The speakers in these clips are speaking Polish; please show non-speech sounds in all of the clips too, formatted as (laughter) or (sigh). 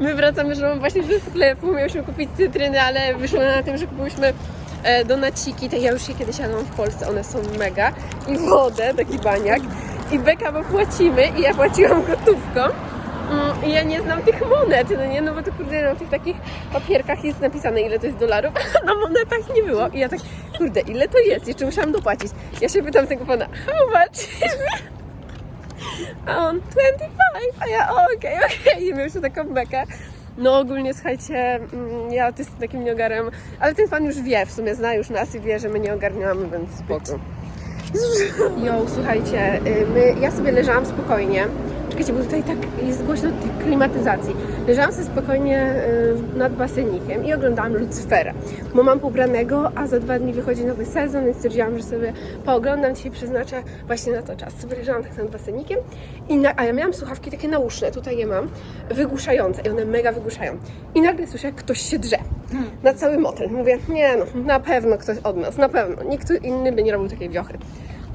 My wracamy żoną właśnie ze sklepu, miałyśmy kupić cytryny, ale wyszło na tym, że kupiłyśmy e, donaciki, tak ja już je kiedyś jadłam w Polsce, one są mega. I wodę, taki baniak. I beka, bo płacimy i ja płaciłam gotówką. Mm, I ja nie znam tych monet, no nie, no bo to kurde na tych takich papierkach jest napisane ile to jest dolarów, a (laughs) na monetach nie było. I ja tak, kurde, ile to jest? Jeszcze musiałam dopłacić. Ja się pytam tego pana, how much? A on 25, a ja okej, (laughs) okej. I miał się taką bekę. No ogólnie słuchajcie, mm, ja jestem takim nieogarem, ale ten pan już wie, w sumie zna już nas i wie, że my nie ogarniamy, więc spoko. Jo, słuchajcie, y, my, ja sobie leżałam spokojnie. Czekajcie, bo tutaj tak jest głośno tej klimatyzacji. Leżałam sobie spokojnie y, nad basenikiem i oglądałam Lucyfera. Bo mam ubranego, a za dwa dni wychodzi nowy sezon, więc stwierdziłam, że sobie pooglądam, dzisiaj przeznaczę właśnie na to czas. Sobie leżałam tak nad basenikiem, i na, a ja miałam słuchawki takie nauszne, tutaj je mam, wygłuszające i one mega wygłuszają. I nagle słyszę, jak ktoś się drze na cały motel. Mówię, nie no, na pewno ktoś od nas, na pewno. Nikt inny by nie robił takiej wiochy.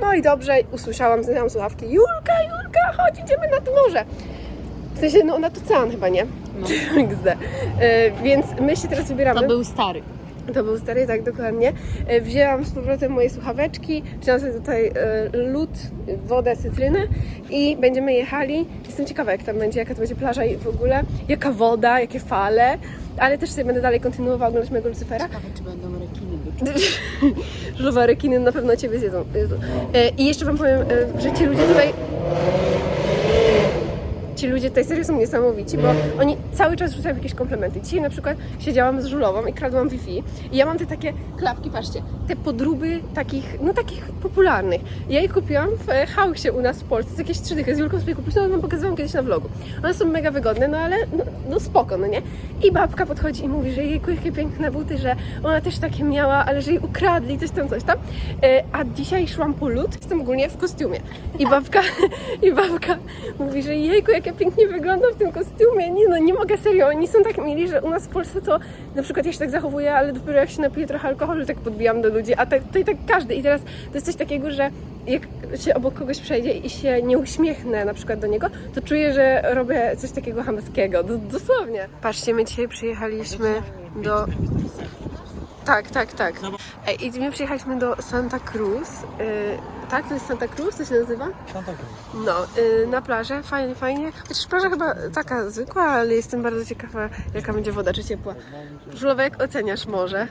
No i dobrze, usłyszałam, zdjęłam słuchawki. Julka, Julka, chodź, idziemy nad morze. W sensie, no nad ocean chyba, nie? No. (laughs) XD. E, więc my się teraz wybieramy. To był stary. To był stary, tak dokładnie. E, Wzięłam z powrotem moje słuchaweczki, wzięłam sobie tutaj e, lód, wodę, cytrynę i będziemy jechali. Jestem ciekawa, jak tam będzie, jaka to będzie plaża i w ogóle, jaka woda, jakie fale, ale też sobie będę dalej kontynuowała oglądać mojego Lucyfera. Ciekawe, czy będą rekiny (laughs) Żulowe rekiny na pewno Ciebie zjedzą. E, I jeszcze Wam powiem, e, że ci ludzie tutaj... Ci ludzie tutaj serio są niesamowici, bo oni cały czas rzucają jakieś komplementy. Dzisiaj na przykład siedziałam z Żulową i kradłam Wi-Fi i ja mam te takie klapki, patrzcie, te podróby takich, no takich popularnych. Ja je kupiłam w e, Hausie u nas w Polsce, z jakieś trzy dychy, z Julką sobie kupiłam, no wam pokazywałam kiedyś na vlogu. One są mega wygodne, no ale no, no spoko, no nie? I babka podchodzi i mówi, że jejku, jakie piękne buty, że ona też takie miała, ale że jej ukradli, coś tam, coś tam. E, A dzisiaj szłam po lód, jestem ogólnie w kostiumie. I babka, (laughs) i babka mówi, że jejku, jak pięknie wyglądam w tym kostiumie. Nie no, nie mogę serio, oni są tak mili, że u nas w Polsce to na przykład ja się tak zachowuję, ale dopiero jak się napiję trochę alkoholu, tak podbijam do ludzi, a tak, tutaj tak każdy. I teraz to jest coś takiego, że jak się obok kogoś przejdzie i się nie uśmiechnę na przykład do niego, to czuję, że robię coś takiego chamskiego, D- dosłownie. Patrzcie, my dzisiaj przyjechaliśmy do... Tak, tak, tak. Ej, I my przyjechaliśmy do Santa Cruz. Tak, to jest Santa Cruz, to się nazywa? Santa Cruz. No, y, na plażę, fajnie, fajnie. Chociaż plaża chyba taka zwykła, ale jestem bardzo ciekawa, jaka będzie woda, czy ciepła. Żulowe, jak oceniasz morze?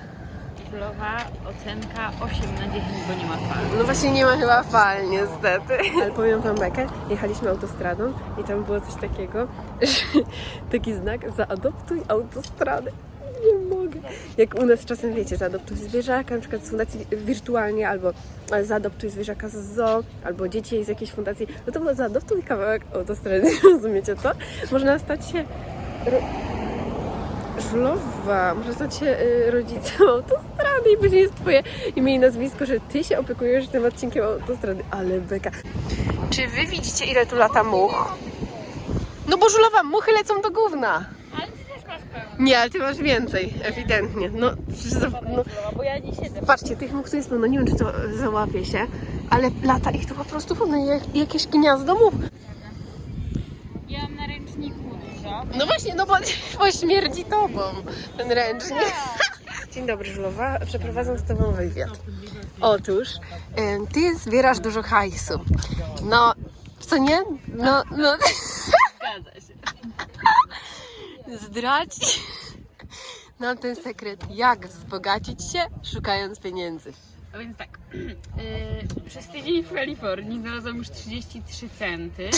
Królowa ocenka 8 na 10, bo nie ma fal. No właśnie nie ma chyba fal, niestety. Ale powiem wam bekę, jechaliśmy autostradą i tam było coś takiego, że taki znak zaadoptuj autostradę. Nie. (laughs) Jak u nas czasem wiecie, zaadoptuj zwierzaka, na przykład z fundacji wirtualnie, albo e, zaadoptuj zwierzaka z zoo, albo dzieci z jakiejś fundacji, no to było zaadoptuj kawałek autostrady, (laughs) rozumiecie to? Można stać się ro... żulowa, można stać się y, rodzicem (laughs) autostrady i później jest twoje imię i nazwisko, że ty się opiekujesz tym odcinkiem autostrady, ale beka. Czy wy widzicie ile tu lata much? No bo żulowa, muchy lecą do gówna. Ale ty też masz pełno. Nie, ale ty masz więcej, ewidentnie. No, przecież za- no, bo ja nie siedzę. patrzcie, tych much tu jest pełno, nie wiem czy to załapie się, ale lata ich tu po prostu pełno, jak, jakieś gniazdo much. Ja mam na ręczniku dużo. No właśnie, no bo, (laughs) bo śmierdzi tobą ten ręcznik. (laughs) Dzień dobry, Żulowa. Przeprowadzam z tobą wywiad. Otóż, ty zbierasz dużo hajsu. No, co nie? No, no. Zgadza się. Zdradź (laughs) nam ten sekret, jak wzbogacić się, szukając pieniędzy. A więc tak, yy, (clears throat) przez tydzień w Kalifornii znalazłam już 33 centy.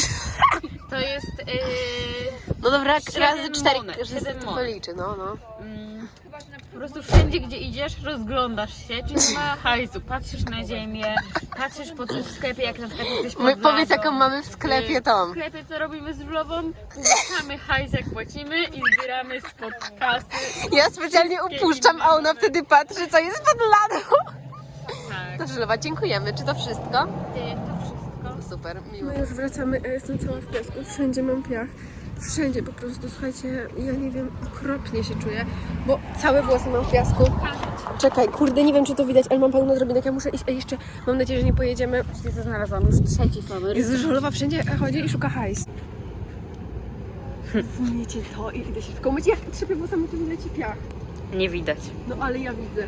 To jest yy, No dobra, razy cztery, monet, że siedem to monet. policzy, no, no. Po prostu wszędzie, gdzie idziesz, rozglądasz się, czy nie ma hajsu. Patrzysz na ziemię, patrzysz po tym sklepie, jak na przykład jesteś pod My, powiedz, jaką mamy w sklepie Yy, tą. W sklepie co robimy z vlogą? Upuszczamy hajs jak płacimy i zbieramy spod kasy. Ja specjalnie upuszczam, a ona wtedy patrzy, co jest pod ladą. Tak. Dobrze, dziękujemy. Czy to wszystko? Ty, to wszystko. Super, miło. No już wracamy, a jestem cała w piasku, wszędzie mam piach. Wszędzie po prostu, słuchajcie, ja nie wiem, okropnie się czuję, bo całe włosy mam w piasku. Czekaj, kurde, nie wiem czy to widać, ale mam pełno drobinek, ja muszę iść, a jeszcze mam nadzieję, że nie pojedziemy. Wiecie co znalazłam? Już trzeci numer. Jest Żulowa wszędzie chodzi i szuka hajs. Sumiecie to i idę się w komycie. Jak trzepie włosami, to mi leci piach. Nie widać. No ale ja widzę.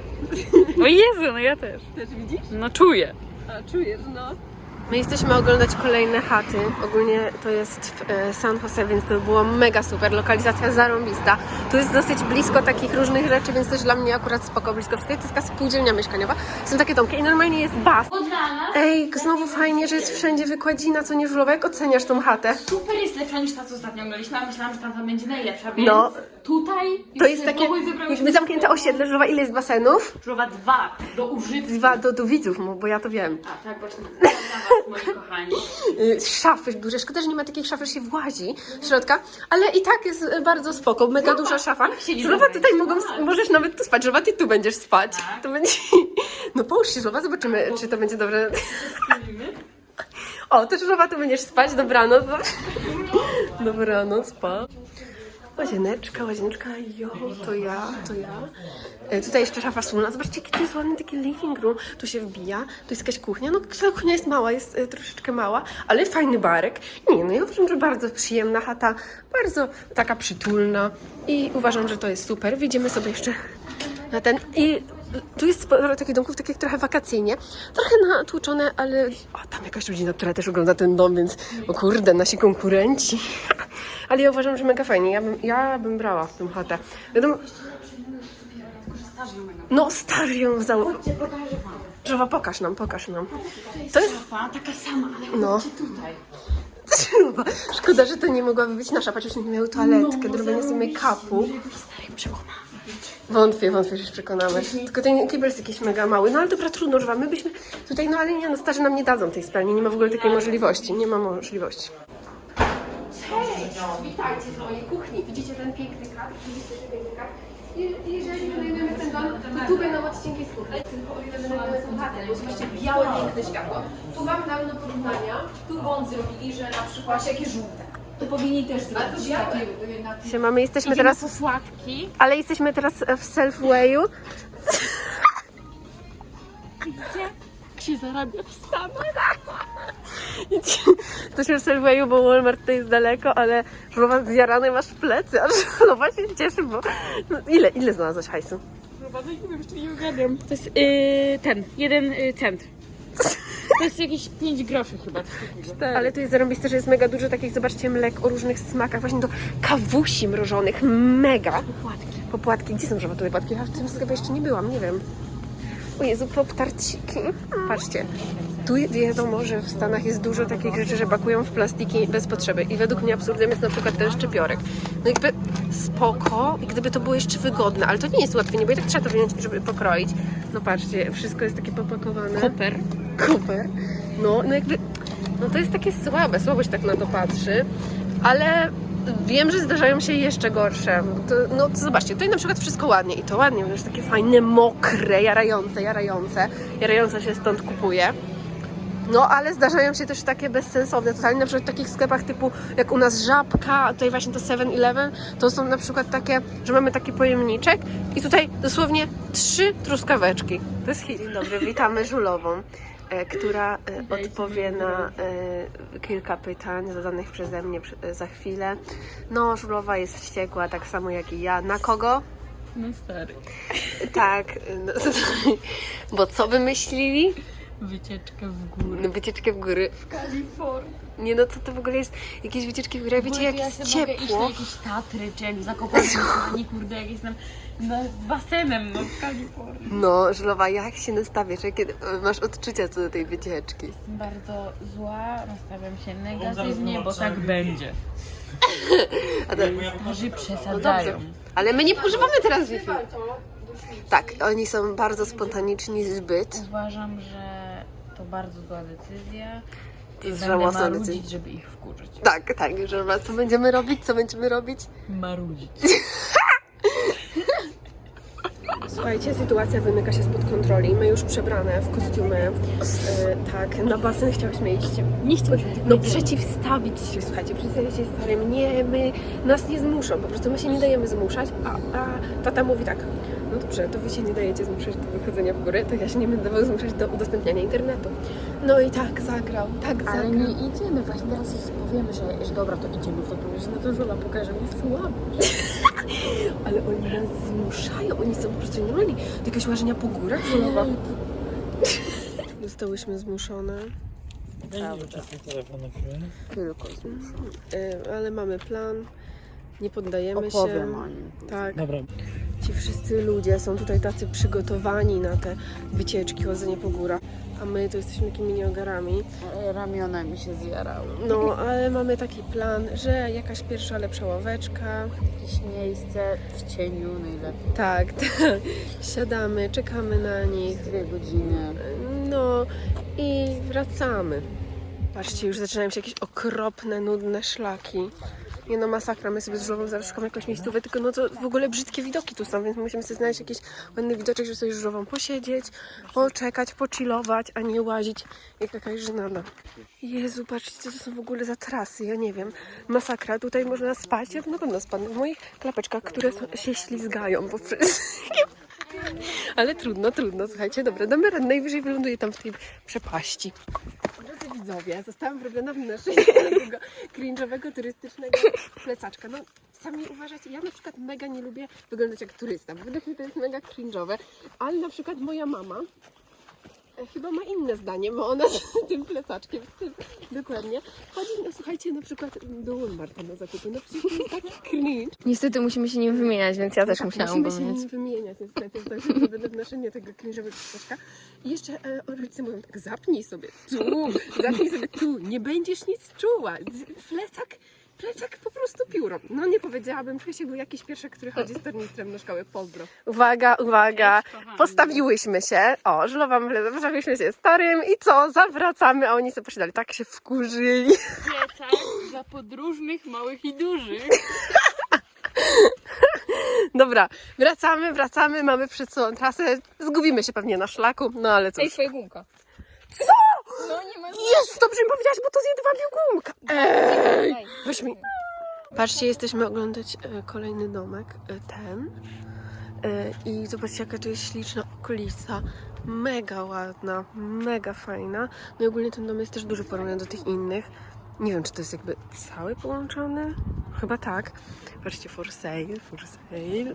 O Jezu, no ja też. Też widzisz? No czuję. A, czujesz, no. My jesteśmy oglądać kolejne chaty. Ogólnie to jest w e, San Jose, więc to było mega super. Lokalizacja zarąbista. Tu jest dosyć blisko takich różnych rzeczy, więc też dla mnie akurat spoko blisko. To jest taka spółdzielnia mieszkaniowa. Są takie domki i normalnie jest bas. Ej, znowu fajnie, że jest wszędzie wykładzina, co nie żulowa. Jak oceniasz tą chatę? Super jest lepsza niż ta, co ostatnio oglądaliśmy, a myślałam, że tamta będzie najlepsza, więc No. tutaj To jest takie jakby zamknięte osiedle żulowa. Ile jest basenów? Żulowa dwa do użytku. Dwa do, do widzów, bo ja to wiem. A tak, właśnie. (laughs) (laughs) Moi kochani. Y, szafy duże. Szkoda, że nie ma takich szaf, że się włazi w środka, ale i tak jest bardzo spoko. Mega duża szafa. się nie Żulowa tutaj mogą, możesz nawet tu spać. Żulowa, ty tu będziesz spać. Tak. To będzie... (laughs) No połóż się, Żulowa, zobaczymy, czy to będzie dobre. (laughs) O, ty Żulowa, tu będziesz spać. Dobranoc. Dobranoc, pa. Łazieneczka, łazieneczka, jo, to ja, to ja. E, tutaj jeszcze szafa wspólna. Zobaczcie, jaki to jest ładny taki living room. Tu się wbija, tu jest jakaś kuchnia. No, ta kuchnia jest mała, jest e, troszeczkę mała, ale fajny barek. Nie, no ja uważam, że bardzo przyjemna chata, bardzo taka przytulna i uważam, że to jest super. Widzimy sobie jeszcze na ten i tu jest sporo takich domków, takich trochę wakacyjnie, trochę natłuczone, ale o, tam jakaś rodzina, która też ogląda ten dom, więc o kurde, nasi konkurenci. (laughs) Ale ja uważam, że mega fajnie. Ja bym, ja bym brała w tą chatę. Wiadomo, no stary ją założył. Żowa, pokaż nam, pokaż nam. To jest... Szafa taka sama, ale No. tutaj. (laughs) Żowa. Szkoda, że to nie mogłaby być nasza, patrz, już nie miały toaletkę, do robienia sobie kapu. Wątpię, wątpię, że się przekonamy. Tylko ten kibel jest jakiś mega mały. No ale dobra, trudno, że my byśmy tutaj, no ale nie, no starzy nam nie dadzą tej spalni. Nie ma w ogóle takiej możliwości. Nie ma możliwości. Cześć! Witajcie w mojej kuchni. Widzicie ten piękny kadr? Widzicie ten piękny kadr? I- Jeżeli wynajmiemy ten dom, to tu będą odcinki z kuchni. Tylko o ile wynajmiemy tę chatę, bo oczywiście białe, piękne światło. Tu Wam dam do porównania. Tu błąd zrobili, że na przykład jakie żółte. To powinni też zrobić takie na tym. Jesteśmy Idziemy teraz, po płatki. ale jesteśmy teraz w Selfwayu. Jak się zarabia w Stanach. (laughs) Jesteśmy w Selfwayu, bo Walmart to jest daleko, ale żulowa zjarany masz w plecy, a żulowa (laughs) się cieszy, bo... No, ile, ile znalazłaś hajsu? Chyba no nie wiem, jeszcze nie ogarniam. To jest yy, ten, jeden yy, cent. To jest jakieś 5 groszy chyba. coś takiego. Ale tu jest zarąbiste, że jest mega dużo takich, zobaczcie, mlek o różnych smakach, właśnie do kawusi mrożonych, mega. Popłatki. Popłatki, gdzie są żołatowe płatki? Ja w tym sklepie jeszcze nie byłam, nie wiem. O Jezu, poptarciki. Patrzcie, tu wiadomo, że w Stanach jest dużo takich rzeczy, że pakują w plastiki bez potrzeby. I według mnie absurdem jest na przykład ten szczypiorek. No jakby spoko, i gdyby to było jeszcze wygodne, ale to nie jest łatwe, nie, bo i tak trzeba to wyjąć, żeby pokroić. No patrzcie, wszystko jest takie popakowane. Koper. Cooper. No, no jakby, no to jest takie słabe, słabo się tak na to patrzy, ale wiem, że zdarzają się jeszcze gorsze. To, no to zobaczcie, tutaj na przykład wszystko ładnie i to ładnie, już takie fajne, mokre, jarające, jarające, jarające się stąd kupuje. No, ale zdarzają się też takie bezsensowne, totalnie na przykład w takich sklepach typu jak u nas Żabka, tutaj właśnie to 7-Eleven, to są na przykład takie, że mamy taki pojemniczek i tutaj dosłownie trzy truskaweczki. To jest hit. Dzień dobry, witamy Żulową, która e, odpowie na e, kilka pytań zadanych przeze mnie e, za chwilę. No, Żulowa jest wściekła, tak samo jak i ja. Na kogo? No stary. Tak, no, (laughs) bo co wymyślili? Wycieczkę w górę. No, wycieczkę w góry. W Kalifornii. Nie no, co to w ogóle jest? Jakieś wycieczki w górę, wiecie jak ja jest sobie mogę iść na ciepło. jakieś Tatry, czy jak zakopać nie kurde, jak jestem nad basenem, no w Kalifornii. No, Żulowa, jak się nastawiasz? Jakie masz odczucia co do tej wycieczki? Jestem bardzo zła, nastawiam się negatywnie, bo tak będzie. (laughs) A to, Starzy no przesadzają. dobrze. Ale my nie używamy teraz Wi-Fi. Tak, oni są bardzo spontaniczni zbyt. Uważam, że to bardzo zła decyzja. To jest żałosna decyzja. żeby ich wkurzyć. Tak, tak, Żulowa, co będziemy robić? Co będziemy robić? Marudzić. (laughs) Słuchajcie, sytuacja wymyka się spod kontroli. My już przebrane w kostiumy. E, tak, na basen chciałyśmy iść. Nie chcieliśmy No przeciwstawić się, słuchajcie, przedstawić się starym. Nie, my, nas nie zmuszą, po prostu my się nie dajemy zmuszać, a, a tata mówi tak, no dobrze, to wy się nie dajecie zmuszać do wychodzenia w górę, to ja się nie będę dawał zmuszać do udostępniania internetu. No i tak zagrał, tak Ale zagrał. nie idziemy, właśnie teraz powiemy, że, że dobra, to idziemy w to powiesz, no to Żula pokaże mi słabo. (laughs) Ale oni nas zmuszają, oni są po prostu nienormalni. Do jakiegoś łażenia po górach, Żulowa. Zostałyśmy zmuszone, Prawda. Tylko zmuszą. y, ale mamy plan, nie poddajemy się. Opowiem o nim. Tak. Dobra, Ci wszyscy ludzie są tutaj tacy przygotowani na te wycieczki, chodzenie po górach, a my to jesteśmy takimi nieogarami. E, Ramiona mi się zjarały. No, (laughs) ale mamy taki plan, że jakaś pierwsza lepsza ławeczka. Jakieś miejsce w cieniu najlepiej. Tak, (laughs) tak. Siadamy, czekamy na nich. Dwie godziny. No i wracamy. Patrzcie, już zaczynają się jakieś okropne, nudne szlaki. Nie no, masakra, my sobie z żurową zawsze szukamy jakąś miejscówę, tylko no to w ogóle brzydkie widoki tu są, więc musimy sobie znaleźć jakiś ładny widoczek, żeby sobie z żurową posiedzieć, poczekać, pochillować, a nie łazić jak jakaś żenada. Jezu, patrzcie, co to są w ogóle za trasy, ja nie wiem. Masakra, tutaj można spać, ja na pewno spadnę w moich klapeczkach, które są, się ślizgają po wszystkim. Ale trudno, trudno, słuchajcie, dobra, damy radę, najwyżej wyląduję tam w tej przepaści. Drodzy widzowie, zostałam wrobiona w naszego (laughs) takiego cringe'owego, turystycznego plecaczka. No, sami uważacie, ja na przykład mega nie lubię wyglądać jak turysta, bo według mnie to jest mega cringe'owe, ale na przykład moja mama chyba ma inne zdanie, bo ona z (laughs) tym plecaczkiem, z tym, dokładnie, chodzi, no słuchajcie, na przykład do Walmarta na zakupy, no przecież to jest tak cringe, Niestety musimy się nim wymieniać, więc ja też tak, musiałam musimy go się mieć. nim wymieniać niestety, to jest będę wnoszenie tego cringe'owego ptaszka. I jeszcze e, rodzice mówią tak, zapnij sobie tu, zapnij sobie tu, nie będziesz nic czuła. Plecak, plecak po prostu pióro. No nie powiedziałabym, że się był jakiś pierwszy, który chodzi z tornistrem do szkoły, pozdro. Uwaga, uwaga, postawiłyśmy się, o, żulowa plecak, postawiliśmy się starym i co, zawracamy, a oni sobie posiadali, tak się wkurzyli. Plecak dla podróżnych, małych i dużych. Dobra, wracamy, wracamy, mamy przed sobą trasę, zgubimy się pewnie na szlaku, no ale cóż. Ej, twoja gumka. Co? No nie ma Jezu, dobrze mi powiedziałaś, bo to zjedwa biegunka. Ej, weź mi. Patrzcie, jesteśmy oglądać e, kolejny domek, e, ten. E, I zobaczcie, jaka to jest śliczna okolica. Mega ładna, mega fajna. No i ogólnie ten dom jest też duży porównany do tych innych. Nie wiem, czy to jest jakby cały połączony? Chyba tak. Patrzcie, for sale, for sale. (laughs)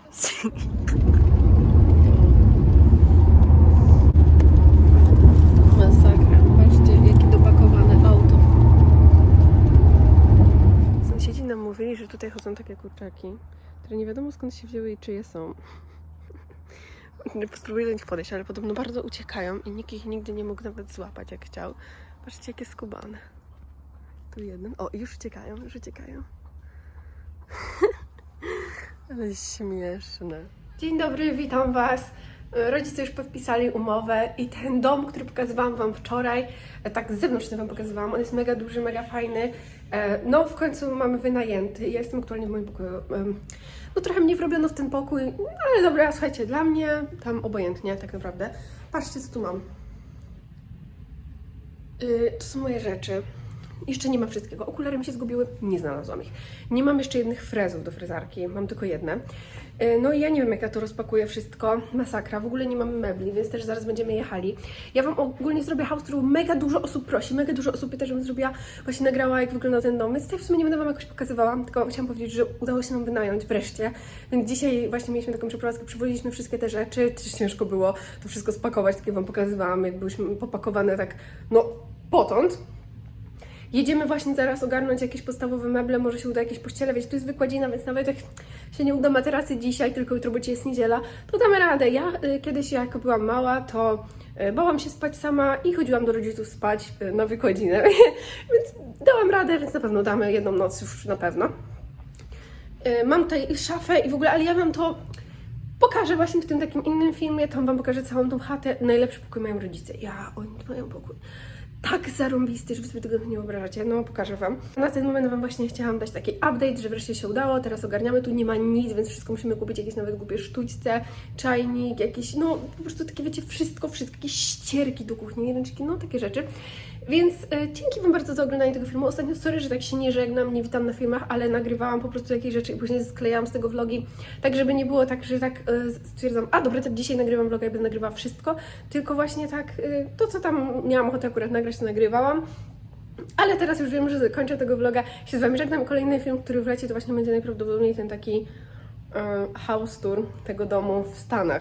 Masakra. Patrzcie, jakie dopakowane auto. Sąsiedzi nam mówili, że tutaj chodzą takie kurczaki, które nie wiadomo skąd się wzięły i czyje są. (laughs) Spróbuję do nich podejść, ale podobno bardzo uciekają i nikt ich nigdy nie mógł nawet złapać jak chciał. Patrzcie, jakie skubane. Tu jeden. O, już uciekają, już uciekają. (laughs) Ale śmieszne. Dzień dobry, witam Was. Rodzice już podpisali umowę i ten dom, który pokazywałam Wam wczoraj, e, tak z zewnątrz Wam pokazywałam, on jest mega duży, mega fajny. E, No, w końcu mamy wynajęty. Ja jestem aktualnie w moim pokoju. No, trochę mnie wrobiono w ten pokój, ale dobra, słuchajcie, dla mnie tam obojętnie, tak naprawdę. Patrzcie, co tu mam. Y, To są moje rzeczy. Jeszcze nie mam wszystkiego. Okulary mi się zgubiły, nie znalazłam ich. Nie mam jeszcze jednych frezów do fryzarki, mam tylko jedne. Y, No i ja nie wiem, jak ja to rozpakuję wszystko. Masakra. W ogóle nie mamy mebli, więc też zaraz będziemy jechali. Ja Wam ogólnie zrobię house tour. Mega dużo osób prosi, mega dużo osób pyta, żebym zrobiła, właśnie nagrała, jak wygląda ten dom. Więc tutaj w sumie nie będę Wam jakoś pokazywała, tylko chciałam powiedzieć, że udało się nam wynająć wreszcie. Więc dzisiaj właśnie mieliśmy taką przeprowadzkę, przywoziliśmy wszystkie te rzeczy. Też ciężko było to wszystko spakować, tak jak Wam pokazywałam, jak byliśmy popakowane tak, no, potąd. Jedziemy właśnie zaraz ogarnąć jakieś podstawowe meble, może się uda jakieś pościele, wiecie, tu jest wykładzina, więc nawet jak się nie uda materacy dzisiaj, tylko jutro, bo dzisiaj jest niedziela, to damy radę. Ja y, kiedyś, jak byłam mała, to y, bałam się spać sama i chodziłam do rodziców spać y, na wykładzinę, (laughs) więc dałam radę, więc na pewno damy jedną noc już na pewno. Y, Mam tutaj szafę i w ogóle, ale ja Wam to pokażę właśnie w tym takim innym filmie, tam Wam pokażę całą tą chatę. Najlepszy pokój mają rodzice. Ja, oni mają pokój tak zarąbisty, że wy sobie tego nie wyobrażacie. No, pokażę Wam. Na ten moment Wam właśnie chciałam dać taki update, że wreszcie się udało, teraz ogarniamy, tu nie ma nic, więc wszystko musimy kupić, jakieś nawet głupie sztućce, czajnik, jakieś, no po prostu takie, wiecie, wszystko, jakieś ścierki do kuchni, ręczki, no takie rzeczy. Więc e, dzięki Wam bardzo za oglądanie tego filmu. Ostatnio, sorry, że tak się nie żegnam, nie witam na filmach, ale nagrywałam po prostu jakieś rzeczy i później sklejałam z tego vlogi, tak żeby nie było tak, że tak e, stwierdzam, a dobra, to dzisiaj nagrywam vloga i będę nagrywała wszystko, tylko właśnie tak, e, to co tam miałam ochotę akurat nagrać, to nagrywałam. Ale teraz już wiem, że kończę tego vloga, się z Wami żegnam. Kolejny film, który wleci, to właśnie będzie najprawdopodobniej ten taki e, house tour tego domu w Stanach.